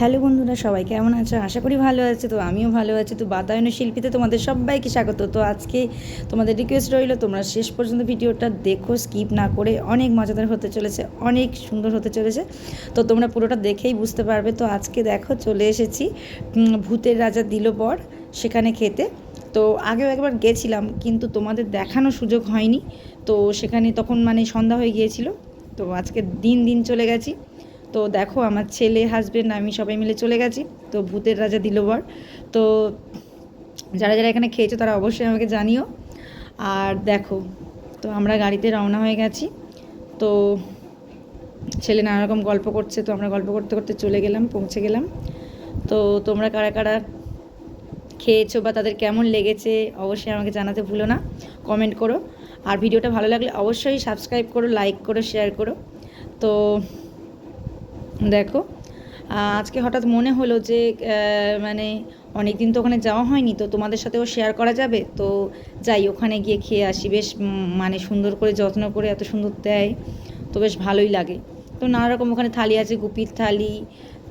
Hello বন্ধুরা, সবাই কেমন আছো? আশা করি ভালো আছে। তো আমিও ভালো আছি। তো বাতায়ন শিল্পীতে তোমাদের সবাইকে স্বাগত। তো আজকে তোমাদের রিকোয়েস্ট রইল, তোমরা শেষ পর্যন্ত ভিডিওটা দেখো স্কিপ না করে অনেক মজাদার হতে চলেছে, অনেক সুন্দর হতে চলেছে। তো তোমরা পুরোটা দেখেই বুঝতে পারবে। তো আজকে দেখো, চলে এসেছি ভূতের রাজা দিল পর সেখানে খেতে। তো আগেও একবার গেছিলাম, কিন্তু তোমাদের দেখানোর সুযোগ হয়নি। তো সেখানে তখন মানে সন্ধ্যা হয়ে গিয়েছিল। তো আজকে দিন দিন চলে গেছি। তো দেখো, আমার ছেলে হাজবেন্ড আমি সবাই মিলে চলে গেছি। তো ভূতের রাজা দিলবর তো যারা যারা এখানে খেয়েছো, তারা অবশ্যই আমাকে জানিও। আর দেখো, তো আমরা গাড়িতে রওনা হয়ে গেছি। তো ছেলে নানা রকম গল্প করছে, তো আমরা গল্প করতে করতে চলে গেলাম, পৌঁছে গেলাম। তো তোমরা কারা কারা খেয়েছো বা তাদের কেমন লেগেছে, অবশ্যই আমাকে জানাতে ভুলো না। কমেন্ট করো। আর ভিডিওটা ভালো লাগলে অবশ্যই সাবস্ক্রাইব করো লাইক করো শেয়ার করো। তো দেখো আজকে হঠাৎ মনে হলো যে মানে অনেক দিন তো ওখানে যাওয়া হয়নি, তো তোমাদের সাথেও শেয়ার করা যাবে? তো যাই, ওখানে গিয়ে খেয়ে আসি। বেশ মানে সুন্দর করে, যত্ন করে এত সুন্দর দেয়, তো বেশ ভালোই লাগে। তো নানা রকম ওখানে থালি আছে, গুপির থালি,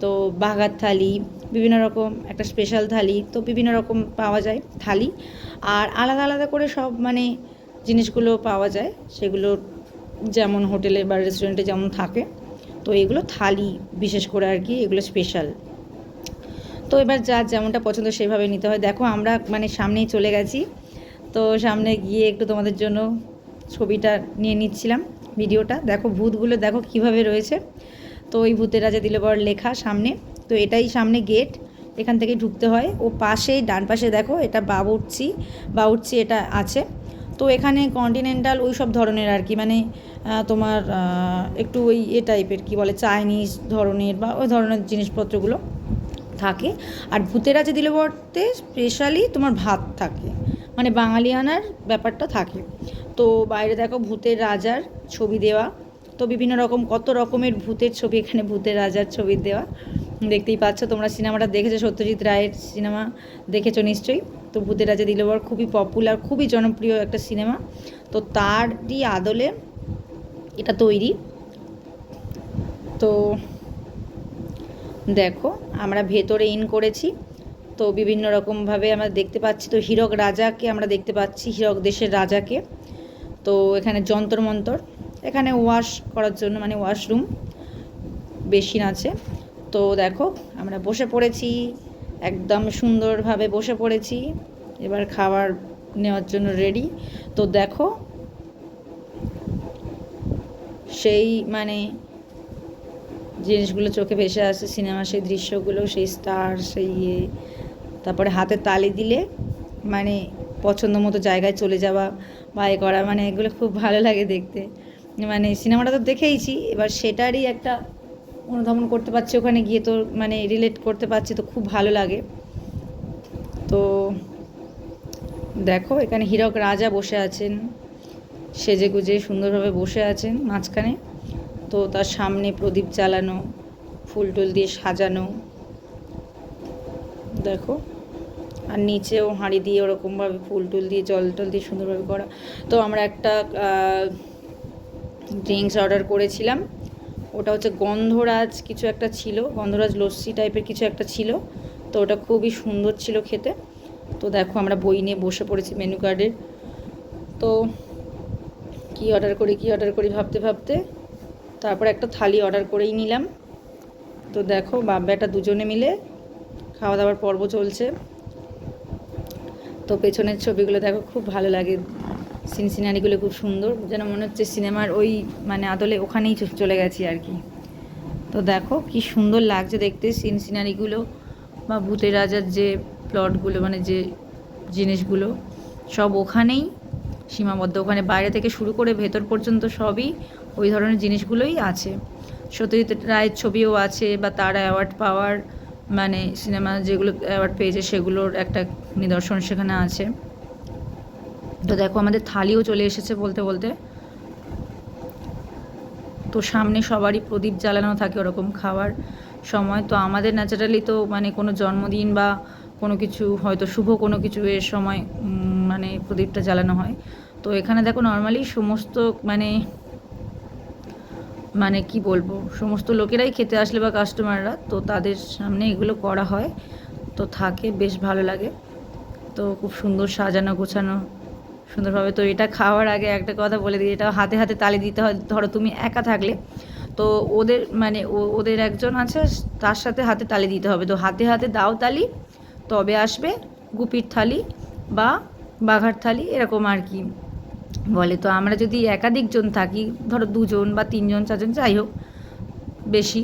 তো বাঘার থালি, বিভিন্ন রকম একটা স্পেশাল থালি, তো বিভিন্ন রকম পাওয়া যায় থালি। আর আলাদা আলাদা করে সব মানে জিনিসগুলো পাওয়া যায়, সেগুলো যেমন হোটেলে বা রেস্টুরেন্টে যেমন থাকে। তো এগুলো থালি, বিশেষ করে আর কি, এগুলো স্পেশাল তো এবার যার যেমনটা পছন্দ সেভাবে নিতে হয়। দেখো আমরা মানে সামনেই চলে গেছি। তো সামনে গিয়ে একটু তোমাদের জন্য ছবিটা নিয়ে নিচ্ছিলাম, ভিডিওটা। দেখো ভূতগুলো দেখো কীভাবে রয়েছে। তো ওই ভূতের রাজা দিলবর লেখা সামনে। তো এটাই সামনে গেট এখান থেকে ঢুকতে হয়। ও পাশেই, ডান পাশে দেখো, এটা বাবুর্চি। বাবুর্চি এটা আছে। তো এখানে কন্টিনেন্টাল ওই সব ধরনের আর কি মানে তোমার একটু ওই এ টাইপের কি বলে চাইনিজ ধরনের বা ওই ধরনের জিনিসপত্রগুলো থাকে। আর ভূতের আছে দিলে বলতে স্পেশালি তোমার ভাত থাকে মানে বাঙালিয়ানার ব্যাপারটা থাকে। তো বাইরে দেখো ভূতের রাজার ছবি দেওয়া, তো বিভিন্ন রকম, কত রকমের ভূতের ছবি এখানে, ভূতের রাজার ছবি দেওয়া। দেখতেই পাচ্ছ তোমরা সিনেমাটা দেখেছ? সত্যজিৎ রায়ের সিনেমা দেখেছ নিশ্চয়ই। তো ভূতের রাজা দিলবর খুবই পপুলার খুবই জনপ্রিয় একটা সিনেমা তো তারই আদলে এটা তৈরি। তো দেখো, আমরা ভেতরে ইন করেছি, তো বিভিন্ন রকমভাবে আমরা দেখতে পাচ্ছি, তো হীরক রাজাকে আমরা দেখতে পাচ্ছি, হীরক দেশের রাজাকে। তো এখানে যন্তর মন্তর, এখানে ওয়াশ করার জন্য মানে ওয়াশরুম বেশিন আছে। তো দেখো, আমরা বসে পড়েছি। একদম সুন্দরভাবে বসে পড়েছি। এবার খাবার নেওয়ার জন্য রেডি তো দেখো, সেই মানে জিনিসগুলো চোখে ভেসে আসে সিনেমা সেই দৃশ্যগুলো, সেই স্টার সেই ইয়ে। তারপরে হাতে তালি দিলে মানে পছন্দ মতো জায়গায় চলে যাওয়া বা এ করা মানে এগুলো খুব ভালো লাগে দেখতে। মানে সিনেমাটা তো দেখেইছি, এবার সেটারই একটা অনুধাবন করতে পারছি, ওখানে গিয়ে তো মানে রিলেট করতে পারছি, তো খুব ভালো লাগে। তো দেখো, এখানে হীরক রাজা বসে আছেন। সেজে গুজে সুন্দরভাবে বসে আছেন মাঝখানে। তো তার সামনে প্রদীপ জ্বালানো, ফুল টুল দিয়ে সাজানো। দেখো, আর নিচেও হাঁড়ি দিয়ে ওরকমভাবে ফুল টুল দিয়ে, জল টল দিয়ে সুন্দরভাবে করা। তো আমরা একটা ড্রিঙ্কস অর্ডার করেছিলাম। ওটা হচ্ছে গন্ধরাজ কিছু একটা ছিল, গন্ধরাজ লস্যি টাইপের কিছু একটা ছিল, তো ওটা খুবই সুন্দর ছিল খেতে। তো দেখো আমরা বই নিয়ে বসে পড়েছি মেনু কার্ডের তো কি অর্ডার করি, কি অর্ডার করি ভাবতে ভাবতে, তারপর একটা থালি অর্ডার করেই নিলাম। তো দেখো বাপ বেটা দুজনে মিলে খাওয়া দাওয়ার পর্ব চলছে। তো পেছনের ছবিগুলো দেখো খুব ভালো লাগে। সিন সিনারিগুলো খুব সুন্দর, যেন মনে হচ্ছে সিনেমার ওই মানে আদলে ওখানেই চলে গেছি আর কি। তো দেখো কি সুন্দর লাগছে দেখতে সিন সিনারিগুলো বা ভূতের রাজার যে প্লটগুলো মানে যে জিনিসগুলো, সব ওখানেই সীমাবদ্ধ। ওখানে বাইরে থেকে শুরু করে ভেতর পর্যন্ত সবই ওই ধরনের জিনিসগুলোই আছে। সত্যজিৎ রায়ের ছবিও আছে বা তার অ্যাওয়ার্ড পাওয়ার মানে সিনেমা যেগুলো অ্যাওয়ার্ড পেয়েছে সেগুলোর একটা নিদর্শন সেখানে আছে। তো দেখো আমাদের থালিও চলে এসেছে বলতে বলতে। তো সামনে সবারই প্রদীপ জ্বালানো থাকে ওরকম খাওয়ার সময়। তো আমাদের ন্যাচারালি তো মানে কোনো জন্মদিন বা কোনো কিছু, হয়তো শুভ কোনো কিছু এর সময় মানে প্রদীপটা জ্বালানো হয়। তো এখানে দেখো নর্মালি সমস্ত মানে মানে কি বলব, সমস্ত লোকেরাই খেতে আসলে বা কাস্টমাররা তো তাদের সামনে এগুলো করা হয়। তো থাকে, বেশ ভালো লাগে। তো খুব সুন্দর সাজানো গোছানো সুন্দরভাবে। তো এটা খাওয়ার আগে একটা কথা বলে দিই, এটা হাতে হাতে তালি দিতে হয়। ধরো তুমি একা থাকলে, তো ওদের মানে ওদের একজন আছে, তার সাথে হাতে তালি দিতে হবে। তো হাতে হাতে দাও তালি, তবে আসবে গুপির থালি বা বাঘার থালি, এরকম আর কি বলে। তো আমরা যদি একাধিকজন থাকি, ধরো দুজন বা তিনজন, চারজন, যাই হোক, বেশি,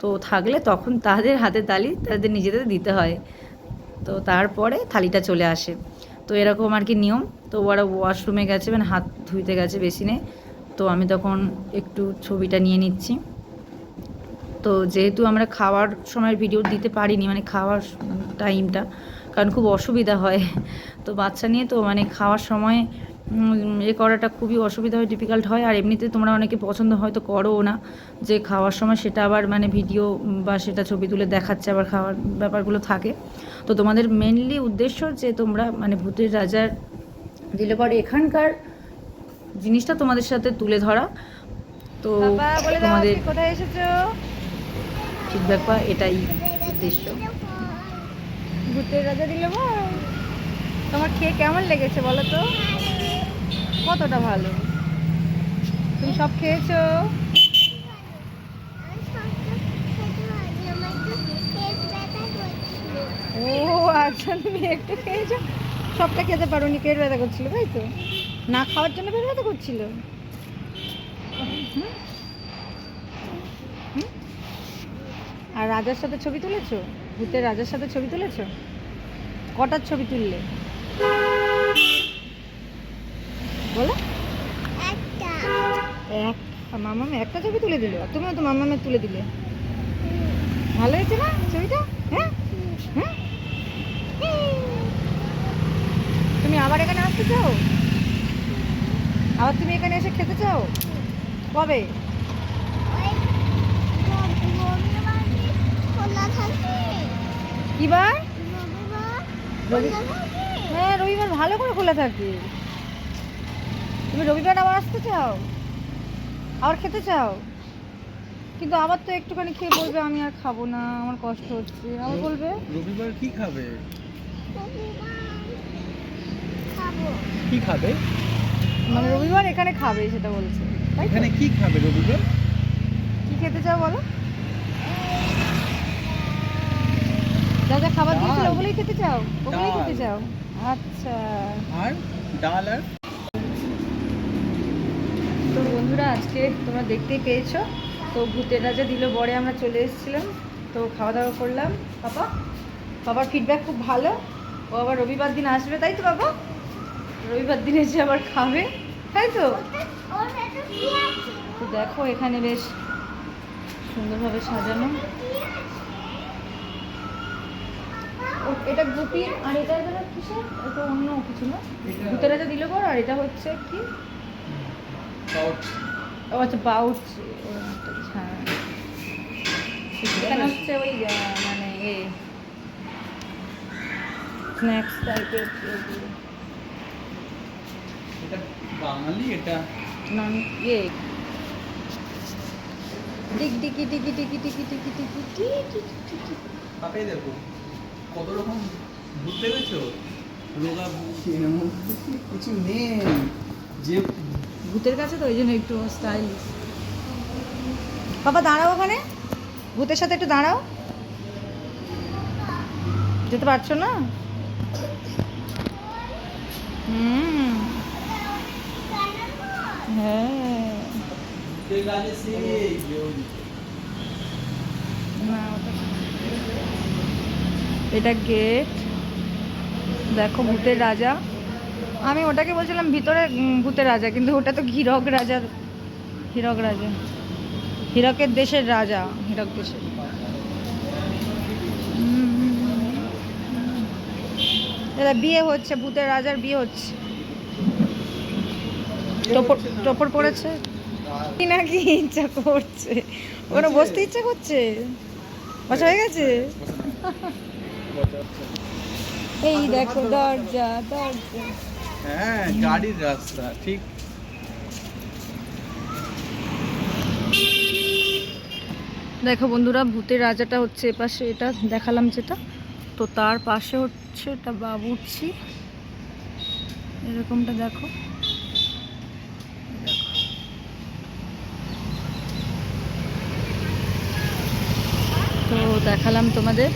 তো থাকলে তখন তাদের হাতে তালি তাদের নিজেদের দিতে হয়। তো তারপরে থালিটা চলে আসে। তো এরকম আর কি নিয়ম। তো ওরা ওয়াশরুমে গেছে মানে হাত ধুইতে গেছে বেসিনে। তো আমি তখন একটু ছবিটা নিয়ে নিচ্ছি। তো যেহেতু আমরা খাওয়ার সময় ভিডিও দিতে পারিনি মানে খাওয়ার টাইমটা কারণ খুব অসুবিধা হয়। তো বাচ্চা নিয়ে তো মানে খাওয়ার সময় এ করাটা খুবই অসুবিধা হয় ডিফিকাল্ট হয়। আর এমনিতে তোমরা অনেকে পছন্দ হয়তো করোও না যে খাওয়ার সময় সেটা আবার মানে ভিডিও বা সেটা ছবি তুলে দেখাচ্ছে আবার খাওয়ার ব্যাপারগুলো থাকে। তো তোমাদের মেনলি উদ্দেশ্য যে তোমরা মানে ভূতের রাজার দিলে পরে এখানকার জিনিসটা তোমাদের সাথে তুলে ধরা। তো তোমাদের কোথায় এসেছ? ফিডব্যাক পাওয়া এটাই উদ্দেশ্য। ভূতের রাজা দিল তোমার খেয়ে কেমন লেগেছে বলো তো? কতটা ভালো? তুমি সব খেয়েছো? ও আচ্ছা তুমি একটু খেয়েছো? সবটা খেতে পারো নি পেট ব্যথা করছিল, তাই তো? না খাওয়ার জন্য পেট ব্যথা করছিল? আর রাজার সাথে ছবি তুলেছো? ভূতের রাজার সাথে ছবি তুলেছো? কটার ছবি তুললে? বলো। এক মামাম একটা ছবি তুলে দিল। আর তুমিও তো মামামে তুলে দিলে। ভালো হয়েছে না ছবিটা? হ্যাঁ? হ্যাঁ? তুমি আবার এখানে আসতে চাও? আবার তুমি এখানে এসে খেতে চাও? কবে? কিবার? হ্যাঁ রবিবার ভালো করে খোলা থাকে। তুমি রবিবার আবার আসতে চাও? আবার খেতে চাও? কিন্তু আবার তো একটুখানি খেয়ে বলবে আমি আর খাব না আমার কষ্ট হচ্ছে। আবার বলবে রবিবার কি খাবে? কি খাবে? মানে রবিবার এখানে খাবে সেটা বলছে। তাই এখানে কি খাবে রবিবার? কি খেতে চাও বলো? যা যা খাবার দিয়েছিল ওগুলোই খেতে চাও? ওগুলোই খেতে চাও? আচ্ছা। আর? ডাল আর? বন্ধুরা আজকে তোমরা দেখতেই পেয়েছ। তো ভূতের রাজা দিল বরে আমরা চলে এসেছিলাম। তো খাওয়া দাওয়া করলাম। পাপা? বাবার ফিডব্যাক খুব ভালো। ও আবার রবিবার দিন আসবে তাই তো বাবা রবিবার দিন এসে আবার খাবে তাই তো? তো দেখো এখানে বেশ সুন্দরভাবে সাজানো। এটা গুপির আর এটা কিসের? এটা অন্য কিছু না? ভূতের রাজা দিল বর আর এটা হচ্ছে কি? ও আচ্ছা বাউচ হ্যাঁ এখানে হচ্ছে ওই মানে এ স্ন্যাক্স টাইপের এটা বাঙালি এটা নন ইয়ে ডিকি ডিকি ডিকি টি টি টি টি। তাকাই দেখো কত রকম ভূত দেখেছ রোগা কিছু নেই যে ভূতের কাছে তো ওই জন্য একটু স্টাইলিশ বাবা দাঁড়াও ওখানে। ভূতের সাথে একটু দাঁড়াও। যেতে পারছ না? হুম। হ্যাঁ। এটা গেট দেখো ভূতের রাজা। আমি ওটাকে বলছিলাম ভিতরে ভূতের রাজা, কিন্তু ওটা তো হীরক রাজার, হীরক রাজা। হীরকের দেশের রাজা, হীরক দেশের। দাদা, বিয়ে হচ্ছে, ভূতের রাজার বিয়ে হচ্ছে। টপর পড়েছে? কি নাকি ইচ্ছা করছে? ওরা বসতে ইচ্ছা করছে? বসা হয়ে গেছে? এই দেখো, দরজা দরজা। হ্যাঁ গাড়ির রাস্তা, ঠিক। দেখো বন্ধুরা, ভূতের রাজাটা হচ্ছে এপাশে, এটা দেখালাম যেটা। তো তার পাশে হচ্ছে, এটা বাবুর্চি। এরকমটা দেখো। দেখো। তো দেখালাম তোমাদের।